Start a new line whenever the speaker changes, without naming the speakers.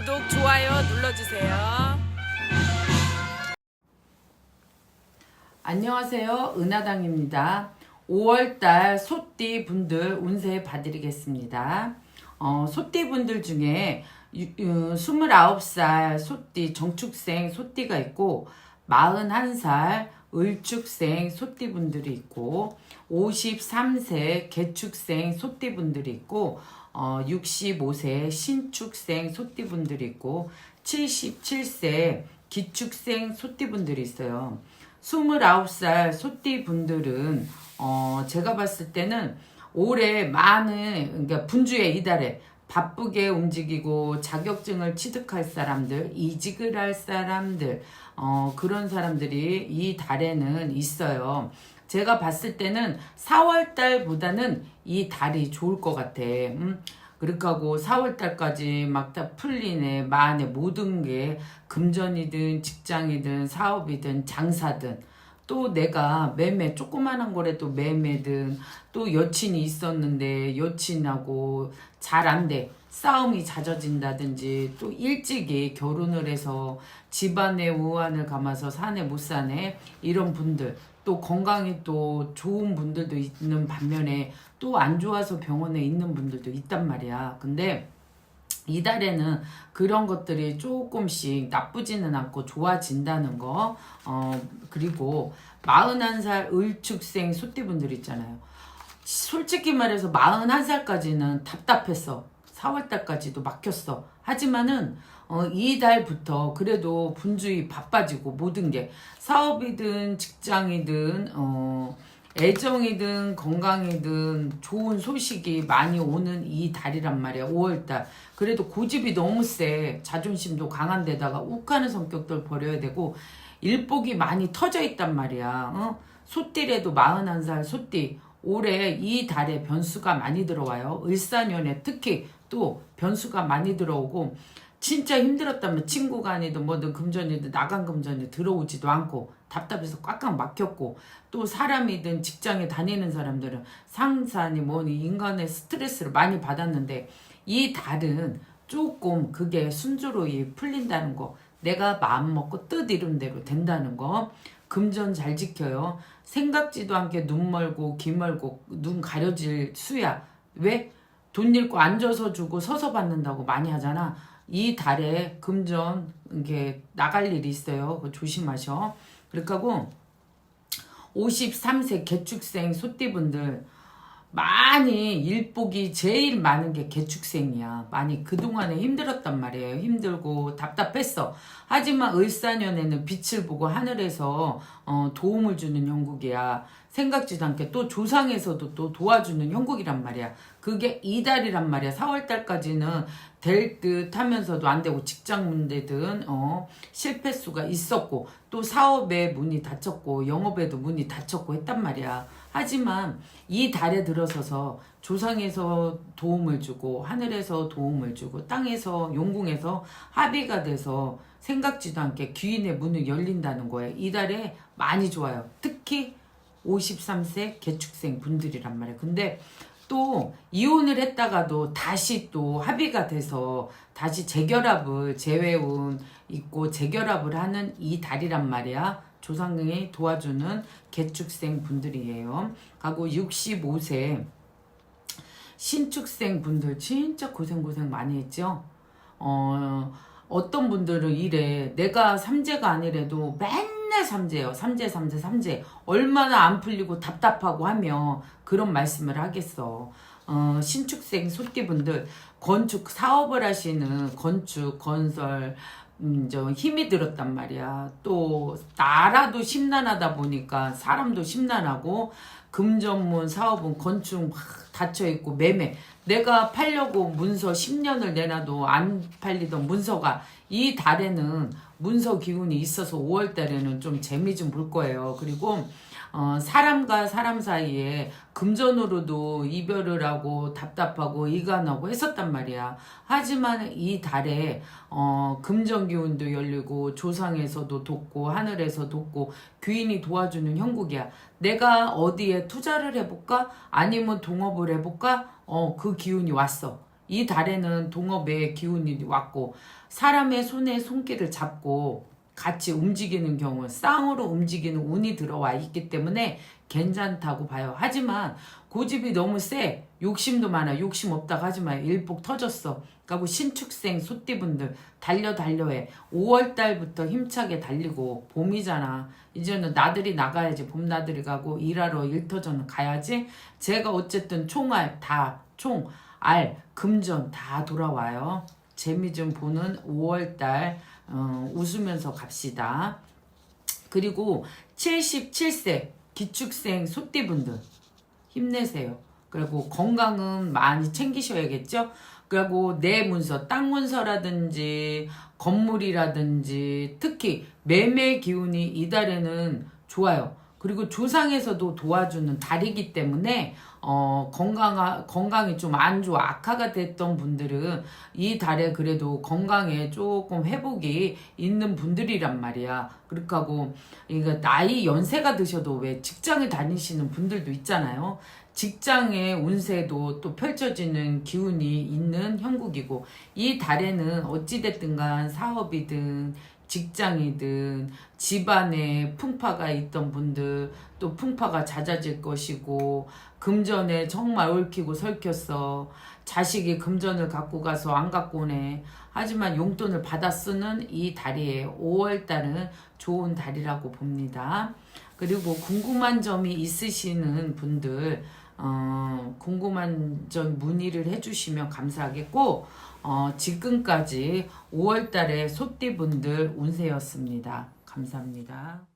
구독, 좋아요 눌러주세요.
안녕하세요. 은하당입니다. 5월달 소띠 분들 운세 봐드리겠습니다. 어, 소띠 분들 중에 유, 유, 29살 소띠 정축생 소띠가 있고 41살 을축생 소띠 분들이 있고 53세 개축생 소띠 분들이 있고 어, 65세 신축생 소띠 분들이 있고 77세 기축생 소띠 분들이 있어요. 29살 소띠 분들은 어 제가 봤을 때는 올해 많은 그러니까 분주의 이달에 바쁘게 움직이고 자격증을 취득할 사람들, 이직을 할 사람들, 어 그런 사람들이 이 달에는 있어요. 제가 봤을 때는 4월 달보다는 이 달이 좋을 것 같아. 음? 그렇게 하고 4월 달까지 막 다 풀리네. 마안에 모든 게 금전이든 직장이든 사업이든 장사든 또 내가 매매 조그만한 거라도 매매든 또 여친이 있었는데 여친하고 잘 안 돼. 싸움이 잦아진다든지 또 일찍이 결혼을 해서 집안에 우환을 감아서 사내 못 사네 이런 분들 또 건강이 또 좋은 분들도 있는 반면에 또 안 좋아서 병원에 있는 분들도 있단 말이야. 근데 이달에는 그런 것들이 조금씩 나쁘지는 않고 좋아진다는 거. 어, 그리고 41살 을축생 소띠분들 있잖아요. 솔직히 말해서 41살까지는 답답했어. 4월달까지도 막혔어. 하지만은 어, 이달부터 그래도 분주히 바빠지고 모든 게 사업이든 직장이든 어, 애정이든 건강이든 좋은 소식이 많이 오는 이 달이란 말이야. 5월달. 그래도 고집이 너무 세. 자존심도 강한 데다가 욱하는 성격들 버려야 되고 일복이 많이 터져 있단 말이야. 어? 소띠래도 41살 소띠. 올해 이 달에 변수가 많이 들어와요. 을사년에 특히 또 변수가 많이 들어오고 진짜 힘들었다면 친구가 아니든 뭐든 금전이든 나간 금전이 들어오지도 않고 답답해서 꽉꽉 막혔고 또 사람이든 직장에 다니는 사람들은 상사니 뭐니 인간의 스트레스를 많이 받았는데 이 달은 조금 그게 순조로이 풀린다는 거 내가 마음 먹고 뜻 이룬 대로 된다는 거 금전 잘 지켜요 생각지도 않게 눈 멀고 귀 멀고 눈 가려질 수야 왜? 돈 잃고 앉아서 주고 서서 받는다고 많이 하잖아. 이 달에 금전 이게 나갈 일이 있어요. 조심하셔. 그러니까 53세 개축생 소띠분들 많이 일복이 제일 많은 게 개축생이야. 많이 그동안에 힘들었단 말이에요. 힘들고 답답했어. 하지만 을사년에는 빛을 보고 하늘에서 어, 도움을 주는 형국이야. 생각지도 않게 또 조상에서도 또 도와주는 형국이란 말이야. 그게 이달이란 말이야. 4월달까지는 될 듯 하면서도 안 되고 직장 문제든 어, 실패수가 있었고 또 사업에 문이 닫혔고 영업에도 문이 닫혔고 했단 말이야. 하지만 이 달에 들어서서 조상에서 도움을 주고 하늘에서 도움을 주고 땅에서 용궁에서 합의가 돼서 생각지도 않게 귀인의 문이 열린다는 거예요. 이 달에 많이 좋아요. 특히 53세 개축생 분들이란 말이에요. 근데 또 이혼을 했다가도 다시 또 합의가 돼서 다시 재결합을 재회운 있고 재결합을 하는 이 달이란 말이야. 조상이 도와주는 개축생 분들이에요. 하고 65세 신축생 분들 진짜 고생고생 많이 했죠. 어, 어떤 분들은 이래 내가 삼재가 아니래도 맨날 삼재요. 삼재 삼재 삼재 얼마나 안 풀리고 답답하고 하며 그런 말씀을 하겠어. 어, 신축생 소띠분들 건축 사업을 하시는 건축 건설 음, 저 힘이 들었단 말이야. 또 나라도 심란하다 보니까 사람도 심란하고 금전문 사업은 건축 막 닫혀 있고 매매. 내가 팔려고 문서 10년을 내놔도 안 팔리던 문서가 이 달에는 문서 기운이 있어서 5월 달에는 좀 재미 좀 볼 거예요. 그리고 어, 사람과 사람 사이에 금전으로도 이별을 하고 답답하고 이간하고 했었단 말이야. 하지만 이 달에 어, 금전 기운도 열리고 조상에서도 돕고 하늘에서 돕고 귀인이 도와주는 형국이야. 내가 어디에 투자를 해볼까? 아니면 동업을 해볼까? 어, 그 기운이 왔어. 이 달에는 동업의 기운이 왔고 사람의 손에 손길을 잡고 같이 움직이는 경우 쌍으로 움직이는 운이 들어와 있기 때문에 괜찮다고 봐요. 하지만 고집이 너무 세 욕심도 많아 욕심 없다고 하지만 일복 터졌어. 그리고 신축생 소띠분들 달려 달려해 5월 달부터 힘차게 달리고 봄이잖아. 이제는 나들이 나가야지 봄 나들이 가고 일하러 일터전 가야지. 제가 어쨌든 총알 다 총 알 금전 다 돌아와요. 재미 좀 보는 5월달 어, 웃으면서 갑시다. 그리고 77세 기축생 소띠분들 힘내세요. 그리고 건강은 많이 챙기셔야겠죠. 그리고 내 문서, 땅 문서라든지 건물이라든지 특히 매매 기운이 이달에는 좋아요. 그리고 조상에서도 도와주는 달이기 때문에 어 건강 건강이 좀 안 좋아 악화가 됐던 분들은 이 달에 그래도 건강에 조금 회복이 있는 분들이란 말이야. 그렇게 하고 이거 나이 연세가 드셔도 왜 직장을 다니시는 분들도 있잖아요. 직장의 운세도 또 펼쳐지는 기운이 있는 형국이고 이 달에는 어찌됐든 간 사업이든 직장이든 집안에 풍파가 있던 분들 또 풍파가 잦아질 것이고 금전에 정말 얽히고 설켰어. 자식이 금전을 갖고 가서 안 갖고 오네. 하지만 용돈을 받아 쓰는 이 달이에요 5월 달은 좋은 달이라고 봅니다. 그리고 궁금한 점이 있으시는 분들 어, 궁금한 점 문의를 해주시면 감사하겠고 어, 지금까지 5월달에 소띠분들 운세였습니다. 감사합니다.